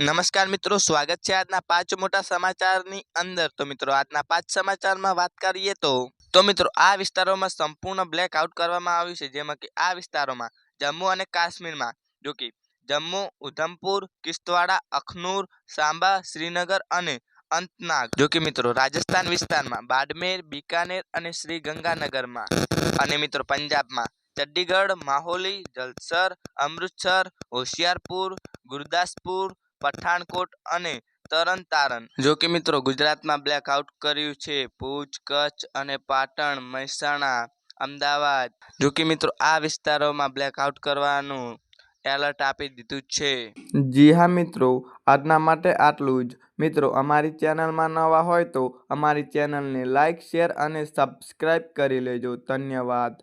નમસ્કાર મિત્રો, સ્વાગત છે આજના પાંચ મોટા સમાચારની અંદર. તો મિત્રો, આજના પાંચ સમાચારમાં વાત કરીએ તો તો મિત્રો, આ વિસ્તારોમાં સંપૂર્ણ બ્લેક આઉટ કરવામાં આવ્યું છે. જેમાં કે આ વિસ્તારોમાં જમ્મુ અને કાશ્મીરમાં, જો કે જમ્મુ, ઉધમપુર કિશ્તવાડા અખનૂર સાંબા શ્રીનગર અને અંતનાગ. જો કે મિત્રો, રાજસ્થાન વિસ્તારમાં બાડમેર, બિકાનેર અને શ્રી ગંગાનગરમાં અને મિત્રો, પંજાબમાં ચંડીગઢ, માહોલી, જલસર, અમૃતસર, હોશિયારપુર, ગુરદાસપુર પઠાણકોટ અને તરણતારન જો કે મિત્રો, ગુજરાતમાં બ્લેકઆઉટ કર્યું છે. ભુજ, કચ્છ અને પાટણ, મહેસાણા, અમદાવાદ. જો કે મિત્રો, આ વિસ્તારોમાં બ્લેકઆઉટ કરવાનું એલર્ટ આપી દીધું છે. જી હા મિત્રો, આજના માટે આટલું જ. મિત્રો, અમારી ચેનલમાં નવા હોય તો અમારી ચેનલને લાઇક શેર અને સબસ્ક્રાઈબ કરી લેજો. ધન્યવાદ.